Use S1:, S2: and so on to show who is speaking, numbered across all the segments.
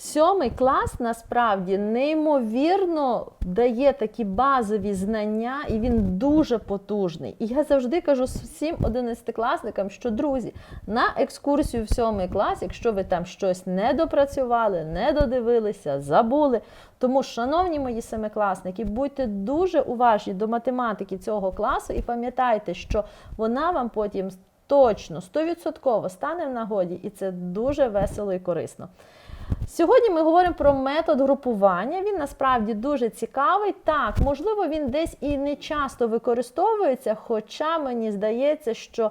S1: Сьомий клас насправді неймовірно дає такі базові знання, і він дуже потужний. І я завжди кажу всім одинадцятикласникам, що друзі, на екскурсію в сьомий клас, якщо ви там щось не допрацювали, не додивилися, забули. Тому, шановні мої семикласники, будьте дуже уважні до математики цього класу і пам'ятайте, що вона вам потім точно 100% стане в нагоді, і це дуже весело і корисно. Сьогодні ми говоримо про метод групування. Він насправді дуже цікавий. Так, можливо, він десь і не часто використовується, хоча мені здається, що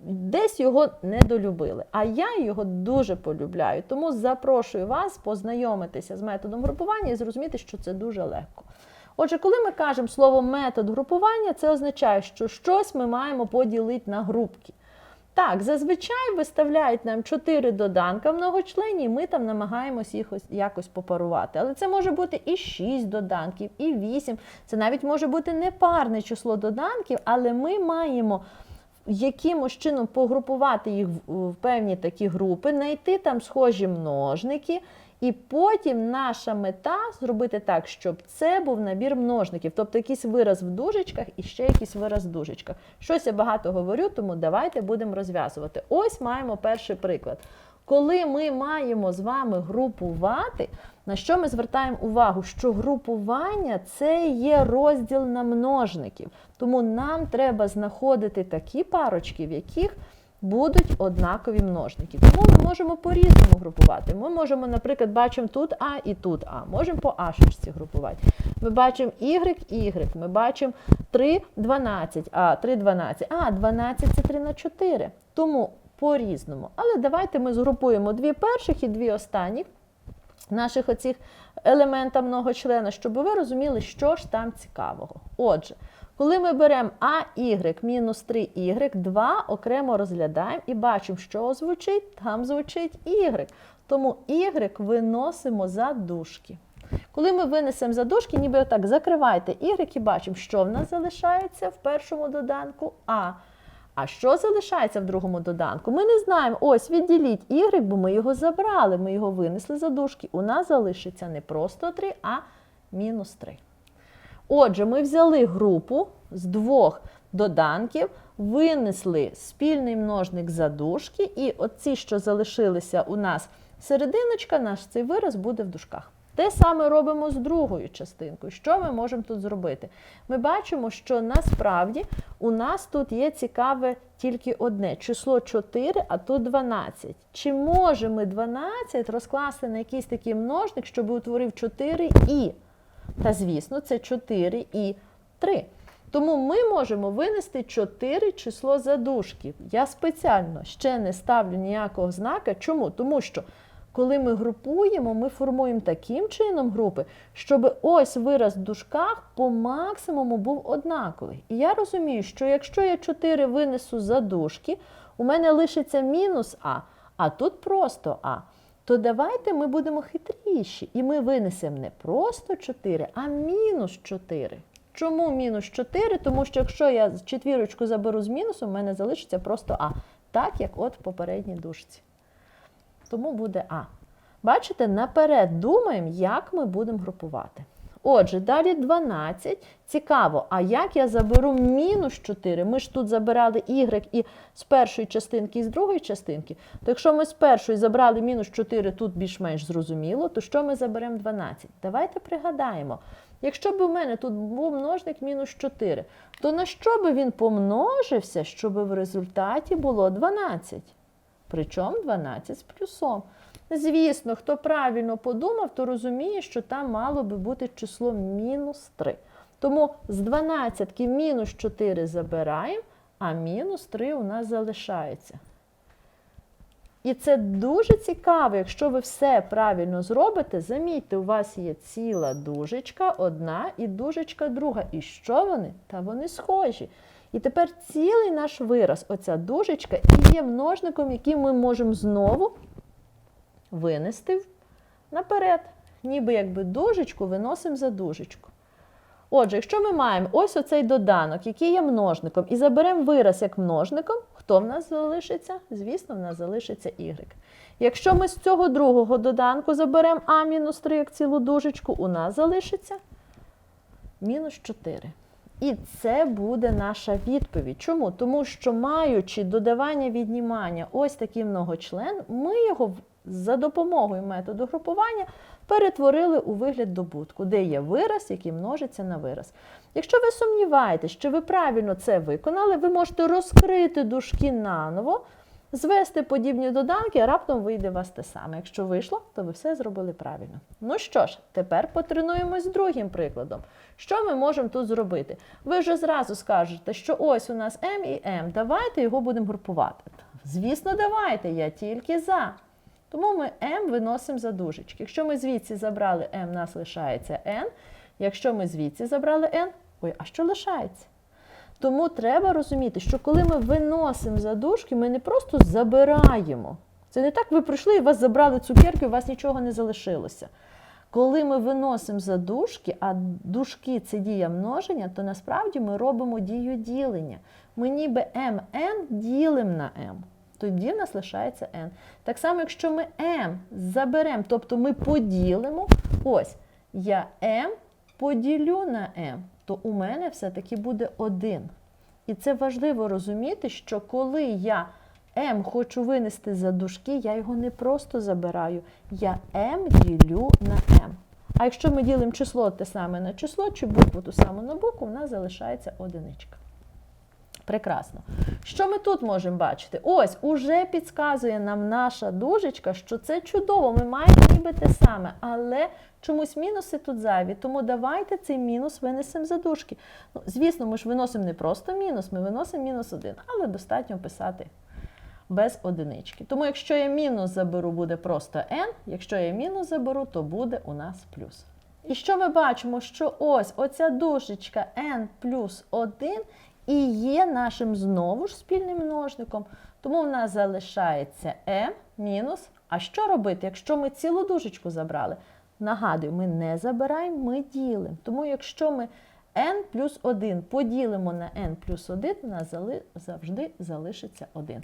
S1: десь його недолюбили. А я його дуже полюбляю. Тому запрошую вас познайомитися з методом групування і зрозуміти, що це дуже легко. Отже, коли ми кажемо слово метод групування, це означає, що щось ми маємо поділити на групки. Так, зазвичай виставляють нам 4 доданка многочлені, і ми там намагаємось їх ось якось попарувати. Але це може бути і 6 доданків, і 8. Це навіть може бути непарне число доданків, але ми маємо якимось чином погрупувати їх в певні такі групи, знайти там схожі множники. І потім наша мета зробити так, щоб це був набір множників, тобто якийсь вираз в дужечках і ще якийсь вираз в дужечках. Щось я багато говорю, тому давайте будемо розв'язувати. Ось маємо перший приклад. Коли ми маємо з вами групувати, на що ми звертаємо увагу? Що групування це є розділ на множників. Тому нам треба знаходити такі парочки, в яких будуть однакові множники. Тому ми можемо по-різному групувати. Ми можемо, наприклад, бачимо тут А і тут А. Можемо по Ашечці групувати. Ми бачимо Y, Y. Ми бачимо 3, 12, А, 3, 12. А, 12 це 3 на 4. Тому по-різному. Але давайте ми згрупуємо дві перших і дві останніх наших оцих елемента многочлена, щоб ви розуміли, що ж там цікавого. Отже, коли ми беремо АY мінус 3y, 2 окремо розглядаємо і бачимо, що звучить, там звучить y. Тому y виносимо за дужки. Коли ми винесемо за дужки, ніби отак закривайте y і бачимо, що в нас залишається в першому доданку А. А що залишається в другому доданку? Ми не знаємо. Ось відділіть y, бо ми його забрали, ми його винесли за дужки. У нас залишиться не просто 3, а мінус 3. Отже, ми взяли групу з двох доданків, винесли спільний множник за дужки, і оці, що залишилися у нас серединочка, наш цей вираз буде в дужках. Те саме робимо з другою частинкою. Що ми можемо тут зробити? Ми бачимо, що насправді у нас тут є цікаве тільки одне число 4, а тут 12. Чи можемо ми 12 розкласти на якийсь такий множник, щоб утворив 4 і? Та, звісно, це 4 і 3. Тому ми можемо винести 4 число задушків. Я спеціально ще не ставлю ніякого знака. Чому? Тому що коли ми групуємо, ми формуємо таким чином групи, щоб ось вираз в дужках по максимуму був однаковий. І я розумію, що якщо я 4 винесу за дужки, у мене лишиться мінус А, а тут просто А. То давайте ми будемо хитріші. І ми винесемо не просто 4, а мінус 4. Чому мінус 4? Тому що якщо я четвірочку заберу з мінусу, у мене залишиться просто А. Так, як от в попередній дужці. Тому буде А. Бачите, наперед думаємо, як ми будемо групувати. Отже, далі 12. Цікаво, а як я заберу мінус 4? Ми ж тут забирали y і з першої частинки, і з другої частинки. То якщо ми з першої забрали мінус 4, тут більш-менш зрозуміло, то що ми заберемо 12? Давайте пригадаємо. Якщо б у мене тут був множник мінус 4, то на що би він помножився, щоб в результаті було 12? Причому 12 з плюсом. Звісно, хто правильно подумав, то розуміє, що там мало би бути число мінус 3. Тому з 12 мінус 4 забираємо, а мінус 3 у нас залишається. І це дуже цікаво, якщо ви все правильно зробите, замітьте, у вас є ціла дужечка одна і дужечка друга. І що вони? Та вони схожі. І тепер цілий наш вираз, оця дужечка, і є множником, який ми можемо знову винести наперед. Ніби якби дужечку виносимо за дужечку. Отже, якщо ми маємо ось оцей доданок, який є множником, і заберемо вираз як множником, Хто в нас залишиться? Звісно, в нас залишиться y. Якщо ми з цього другого доданку заберемо а мінус 3 як цілу дужечку, у нас залишиться мінус 4. І це буде наша відповідь. Чому? Тому що, маючи додавання віднімання ось такий многочлен, ми його за допомогою методу групування перетворили у вигляд добутку, де є вираз, який множиться на вираз. Якщо ви сумніваєтесь, що ви правильно це виконали, ви можете розкрити дужки наново, звести подібні доданки, а раптом вийде у вас те саме. Якщо вийшло, то ви все зробили правильно. Ну що ж, тепер потренуємось з другим прикладом. Що ми можемо тут зробити? Ви вже зразу скажете, що ось у нас М і М. Давайте його будемо групувати. Звісно, давайте, я тільки за. Тому ми М виносимо за дужечки. Якщо ми звідси забрали у нас лишається N. Якщо ми звідси забрали N, ой, а що лишається? Тому треба розуміти, що коли ми виносимо за дужки, ми не просто забираємо. Це не так, ви прийшли і вас забрали цукерки, у вас нічого не залишилося. Коли ми виносимо за дужки, а дужки це дія множення, то насправді ми робимо дію ділення. Ми ніби mn ділимо на m. Тоді в нас лишається n. Так само, якщо ми m заберемо, тобто ми поділимо, ось я m поділю на m, то у мене все-таки буде 1. І це важливо розуміти, що коли я m хочу винести за дужки, я його не просто забираю, я m ділю на m. А якщо ми ділимо число те саме на число, чи букву ту саму на букву, в нас залишається одиничка. Прекрасно. Що ми тут можемо бачити? Ось, уже підказує нам наша дужечка, що це чудово, ми маємо ніби те саме, але чомусь мінуси тут зайві. Тому давайте цей мінус винесемо за дужки. Ну, звісно, ми ж виносимо не просто мінус, ми виносимо мінус один, але достатньо писати без одинички. Тому якщо я мінус заберу, буде просто n, якщо я мінус заберу, то буде у нас плюс. І що ми бачимо? Що ось оця дужечка n плюс 1 і є нашим знову ж спільним множником. Тому в нас залишається m мінус. А що робити, якщо ми цілу дужечку забрали? Нагадую, ми не забираємо, ми ділимо. Тому якщо ми n плюс 1 поділимо на n плюс 1, у нас завжди залишиться 1.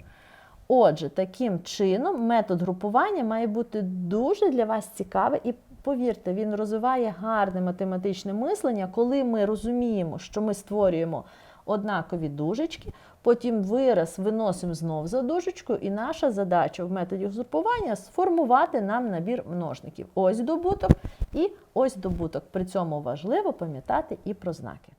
S1: Отже, таким чином метод групування має бути дуже для вас цікавий і повірте, він розвиває гарне математичне мислення, коли ми розуміємо, що ми створюємо однакові дужечки, потім вираз виносимо знов за дужечку, і наша задача в методі узурпування сформувати нам набір множників. Ось добуток і ось добуток. При цьому важливо пам'ятати і про знаки.